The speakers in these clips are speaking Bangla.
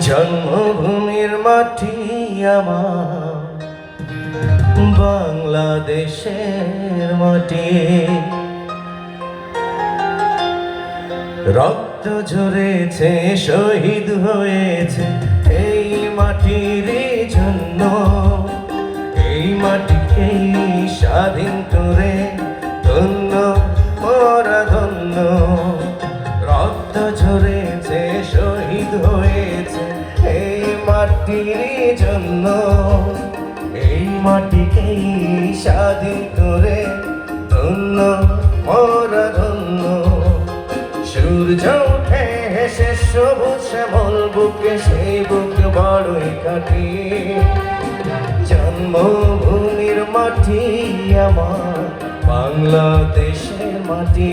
জন্মভূমির মাটি আমার। বাংলাদেশের মাটি। রক্ত ঝরেছে, শহীদ হয়েছে, এই মাটির জন্য। এই মাটিকেই স্বাধীন করে হয়েছে এই মাটির জন্য। এই মাটিকেই স্বাধীন করে ধন্য মোরা ধন্য সূর্য উঠে হেসে সবুজ শ্যামল বুকে সেই বুক বড়ই কাটি জন্মভূমির মাটি আমার, বাংলাদেশের মাটি।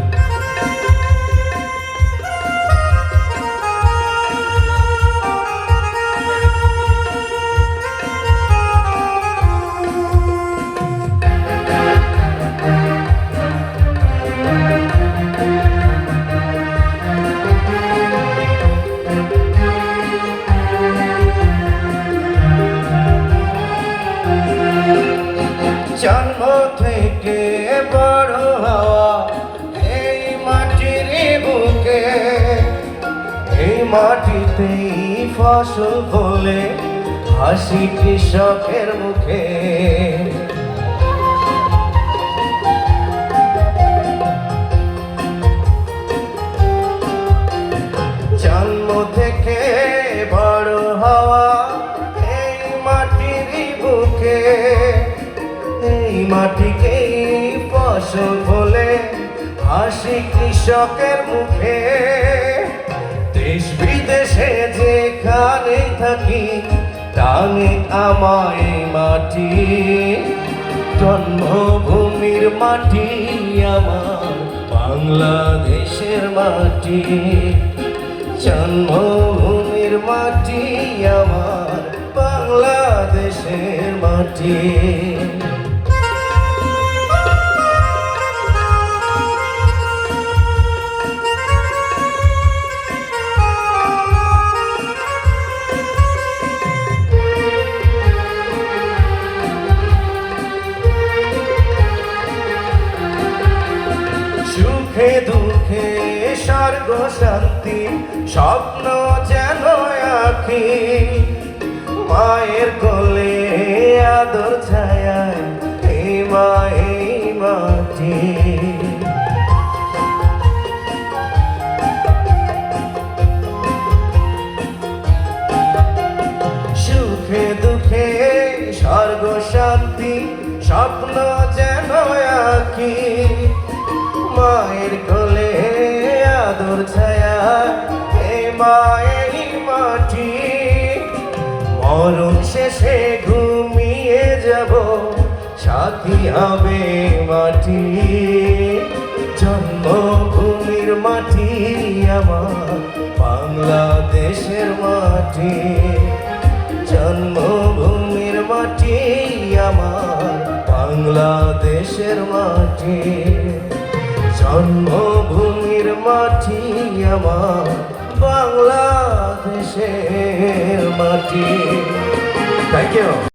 জন্ম থেকে বড় হওয়া এই মাটির বুকে এই মাটিতেই ফসল ফলে হাসি কৃষকের মুখে। এই মাটিকেই ফসল ফলে হাসি কৃষকের মুখে। দেশ বিদেশে যেখানে থাকি, টানে আমায় মাটি। জন্মভূমির মাটি আমার, বাংলাদেশের মাটি। জন্মভূমির মাটি আমার, বাংলাদেশের মাটি। স্বর্গ শান্তি স্বপ্ন যেন আখি। মায়ের কোলে আদর ছায়ায় এই সুখে দুঃখে স্বর্গ শান্তি স্বপ্ন ছায়া হে মায়ের মাটি। মরণ শেষে ঘুমিয়ে যাব, সাথী হবে মাটি। জন্মভূমির মাটি আমার, বাংলাদেশের মাটি। জন্মভূমির মাটি আমার, বাংলাদেশের মাটি। জন্মভূমির মাটি আমার বাংলাদেশের মাটি। Thank you